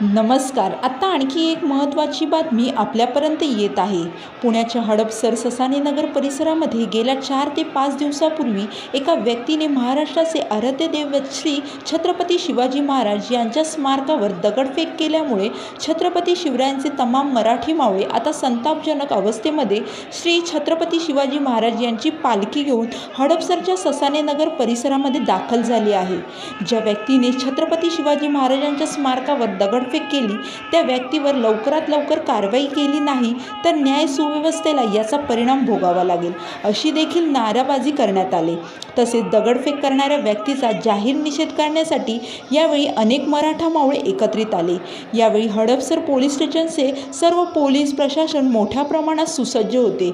नमस्कार. आत्ता आणखी एक महत्त्वाची बातमी आपल्यापर्यंत येत आहे. पुण्याच्या हडपसर ससानेनगर परिसरामध्ये गेल्या चार ते पाच दिवसापूर्वी एका व्यक्तीने महाराष्ट्राचे आराध्य दैवत श्री छत्रपती शिवाजी महाराज यांच्या स्मारकावर दगडफेक केल्यामुळे छत्रपती शिवरायांचे तमाम मराठी मावळे आता संतापजनक अवस्थेमध्ये श्री छत्रपती शिवाजी महाराज यांची पालखी घेऊन हडपसरच्या ससानेनगर परिसरामध्ये दाखल झाली आहे. ज्या व्यक्तीने छत्रपती शिवाजी महाराजांच्या स्मारकावर दगड दगडफेक केली त्या व्यक्तीवर लवकरात लवकर कारवाई केली नाही तर न्याय सुव्यवस्थेला याचा परिणाम भोगावा लागेल अशी देखील नाराबाजी करण्यात आली. तसेच दगडफेक करणाऱ्या व्यक्तीचा जाहीर निषेध करण्यासाठी यावेळी अनेक मराठा मावळे एकत्रित आले. यावेळी हडपसर पोलीस स्टेशनचे सर्व पोलीस प्रशासन मोठ्या प्रमाणात सुसज्ज होते.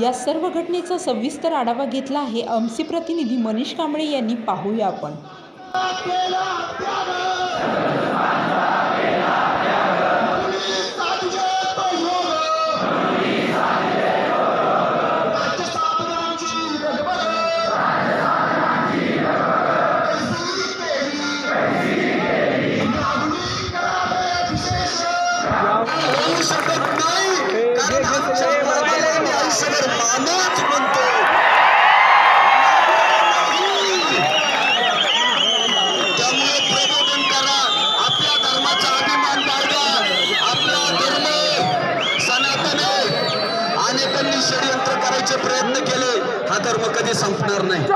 या सर्व घटनेचा सविस्तर आढावा घेतला आहे आमचे प्रतिनिधी मनीष कांबळे यांनी. पाहूया आपण. अनेकांनी षडयंत्र करायचे प्रयत्न केले हा धर्म कधी संपणार नाही.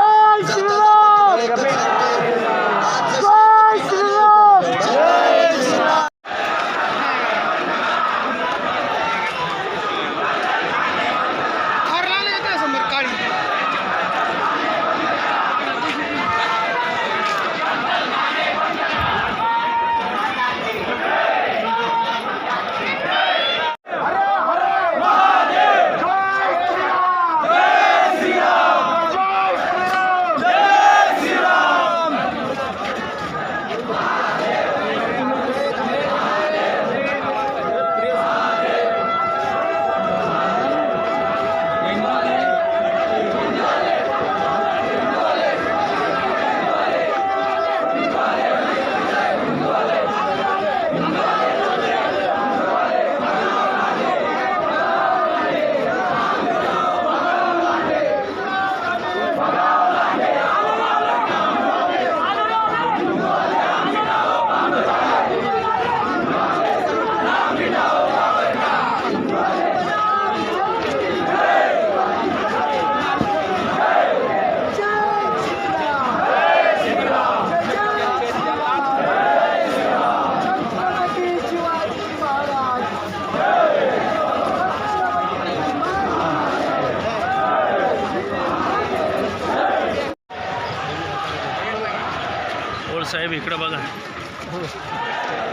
ओळ साहेब इकडं बघा.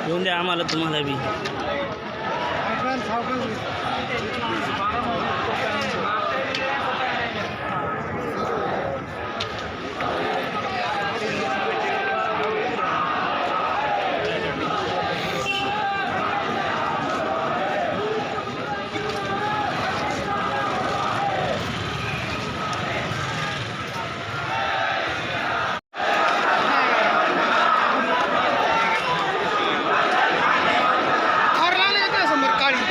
येऊन द्या आम्हाला तुम्हाला बी सावकाश सावकाश हो. सावकाश हो. सावकाश हरला नाही येते समोर काळी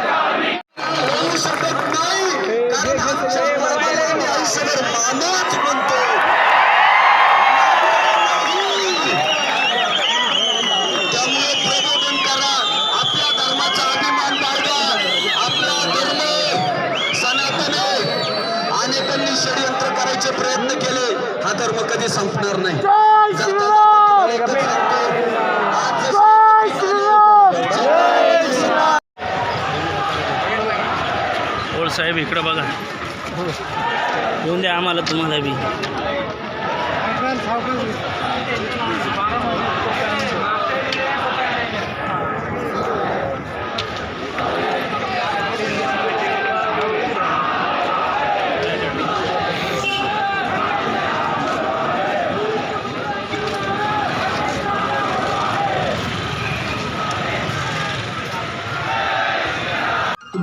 होऊ शकत नाही कारण आमच्या मराठीला आम्ही आयुष्यभर मानवच म्हणतो त्यामुळे प्रबोधन करा आपल्या धर्माचा अभिमान बाळगा आपला धर्म सनातन आहे अनेकांनी षडयंत्र करायचे प्रयत्न केले हा धर्म कधी संपणार नाही. साहेब इकडं बघा. येऊन द्या आम्हाला तुम्हाला बी.